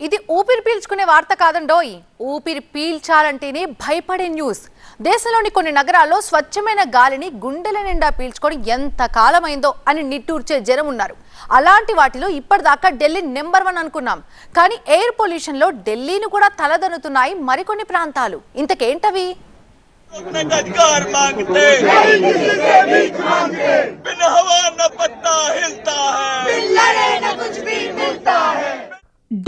ఇది ఊపిరి పీల్చుకునే వార్త కాదండోయ్ ఊపిరి పీల్చాలంటేనే భయపడే న్యూస్ దేశంలోని కొన్ని నగరాల్లో స్వచ్ఛమైన గాలిని గుండెల నిండా పీల్చుకొని ఎంత కాలమైందో అని నిట్టూర్చే జనం ఉన్నారు అలాంటి వాటిలో ఇప్పటిదాకా ఢిల్లీ నెంబర్ వన్ అనుకున్నాం కానీ ఎయిర్ పొల్యూషన్లో ఢిల్లీని కూడా తలదన్నుతున్నాయి మరికొన్ని ప్రాంతాలు ఇంతకేంటవి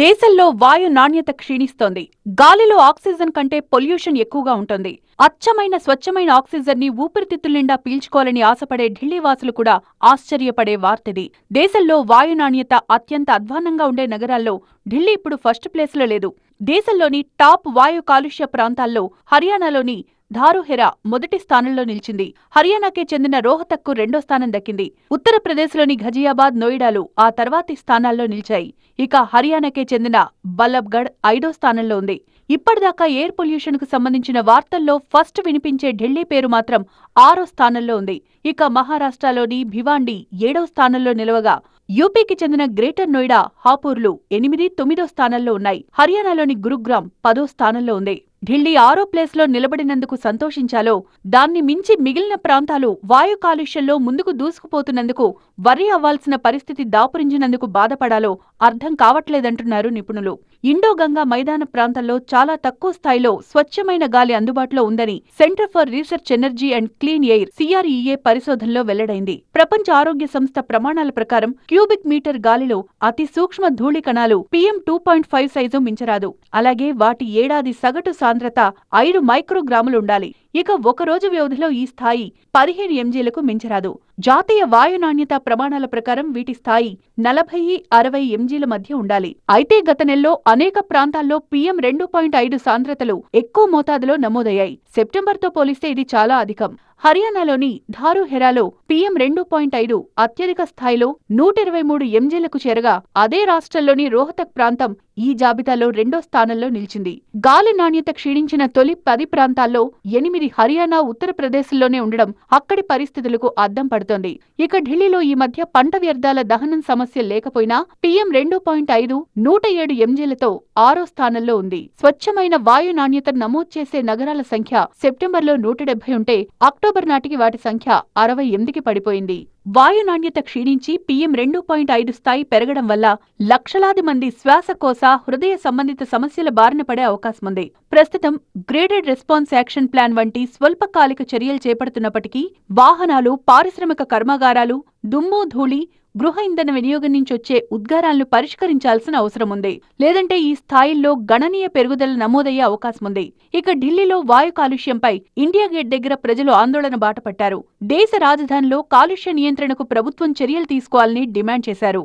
దేశంలో వాయు నాణ్యత క్షీణిస్తోంది. గాలిలో ఆక్సిజన్ కంటే పొల్యూషన్ ఎక్కువగా ఉంటుంది. అచ్చమైన స్వచ్ఛమైన ఆక్సిజన్ని ఊపిరితిత్తుల నిండా పీల్చుకోవాలని ఆశపడే ఢిల్లీ వాసులు కూడా ఆశ్చర్యపడే వార్తిది. దేశంలో వాయు నాణ్యత అత్యంత అధ్వాన్నంగా ఉండే నగరాల్లో ఢిల్లీ ఇప్పుడు ఫస్ట్ ప్లేస్లో లేదు. దేశంలోని టాప్ వాయు కాలుష్య ప్రాంతాల్లో హర్యానాలోని ధారుహెరా మొదటి స్థానంలో నిలిచింది. హర్యానాకే చెందిన రోహతక్కు రెండో స్థానం దక్కింది. ఉత్తరప్రదేశ్లోని ఘజియాబాద్ నోయిడాలు ఆ తర్వాతి స్థానాల్లో నిలిచాయి. ఇక హర్యానాకే చెందిన బల్లబ్గఢ్ ఐదో స్థానంలో ఉంది. ఇప్పటిదాకా ఎయిర్ పొల్యూషన్కు సంబంధించిన వార్తల్లో ఫస్ట్ వినిపించే ఢిల్లీ పేరు మాత్రం ఆరో స్థానంలో ఉంది. ఇక మహారాష్ట్రలోని భివాండి ఏడో స్థానంలో నిలవగా. యూపీకి చెందిన గ్రేటర్ నోయిడా హాపూర్లు ఎనిమిది తొమ్మిదో స్థానంలో ఉన్నాయి. హర్యానాలోని గురుగ్రామ్ పదో స్థానంలో ఉంది. ఢిల్లీ ఆరో ప్లేస్లో నిలబడినందుకు సంతోషించాలో దాన్ని మించి మిగిలిన ప్రాంతాలు వాయు కాలుష్యంలో ముందుకు దూసుకుపోతున్నందుకు వర్రీ అవ్వాల్సిన పరిస్థితి దాపురించినందుకు బాధపడాలో అర్థం కావట్లేదంటున్నారు నిపుణులు. ఇండో గంగా మైదాన ప్రాంతంలో చాలా తక్కువ స్థాయిలో స్వచ్ఛమైన గాలి అందుబాటులో ఉందని centre for research energy and clean air C R E A పరిశోధనలో వెల్లడైంది. ప్రపంచ ఆరోగ్య సంస్థ ప్రమాణాల ప్రకారం క్యూబిక్ మీటర్ గాలిలో అతి సూక్ష్మ ధూళి కణాలు PM two point five size మించరాదు. అలాగే వాటి ఏడాది సగటు సాంద్రత ఐదు మైక్రోగ్రాములు ఉండాలి ఇక ఒక రోజు వ్యవధిలో ఈ స్థాయి పదిహేను ఎంజీలకు మించరాదు. జాతీయ వాయు నాణ్యత ప్రమాణాల ప్రకారం వీటి స్థాయి నలభై అరవై ఎంజీల మధ్య ఉండాలి. అయితే గత నెలలో అనేక ప్రాంతాల్లో పీఎం రెండు పాయింట్ ఐదు సాంద్రతలు ఎక్కువ మోతాదులో నమోదయ్యాయి. సెప్టెంబర్తో పోలిస్తే ఇది చాలా అధికం. హర్యానాలోని ధారుహెరాలో పీఎం రెండు పాయింట్ ఐదు అత్యధిక స్థాయిలో నూట ఇరవై మూడు ఎంజీలకు చేరగా అదే రాష్ట్రంలోని రోహతక్ ప్రాంతం ఈ జాబితాలో రెండో స్థానంలో నిలిచింది. గాలి నాణ్యత క్షీణించిన తొలి పది ప్రాంతాల్లో ఎనిమిది హర్యానా ఉత్తరప్రదేశ్లోనే ఉండడం అక్కడి పరిస్థితులకు అద్దం పడుతోంది. ఇక ఢిల్లీలో ఈ మధ్య పంట వ్యర్థాల దహనం సమస్య లేకపోయినా పీఎం రెండు పాయింట్ ఐదు నూట ఏడు ఎంజీలతో ఆరో స్థానంలో ఉంది. స్వచ్ఛమైన వాయు నాణ్యత నమోదు చేసే నగరాల సంఖ్య సెప్టెంబర్లో నూట డెబ్బై ఉంటే అక్టోబర్ అక్టోబర్ నాటికి వాటి సంఖ్య అరవై ఎనిమిదికి పడిపోయింది. వాయు నాణ్యత క్షీణించి పీఎం రెండు పాయింట్ ఐదు స్థాయి పెరగడం వల్ల లక్షలాది మంది శ్వాసకోశ హృదయ సంబంధిత సమస్యల బారిన పడే అవకాశం ఉంది. ప్రస్తుతం గ్రేడెడ్ రెస్పాన్స్ యాక్షన్ ప్లాన్ వంటి స్వల్పకాలిక చర్యలు చేపడుతున్నప్పటికీ వాహనాలు పారిశ్రామిక కర్మాగారాలు దుమ్ము ధూళి గృహ ఇంధన వినియోగం నుంచి వచ్చే ఉద్గారాలను పరిష్కరించాల్సిన అవసరం ఉంది. లేదంటే ఈ స్థాయిల్లో గణనీయ పెరుగుదల నమోదయ్యే అవకాశం ఉంది. ఇక ఢిల్లీలో వాయు కాలుష్యంపై ఇండియా గేట్ దగ్గర ప్రజలు ఆందోళన బాటపట్టారు. దేశ రాజధానిలో కాలుష్య నియంత్రణకు ప్రభుత్వం చర్యలు తీసుకోవాలని డిమాండ్ చేశారు.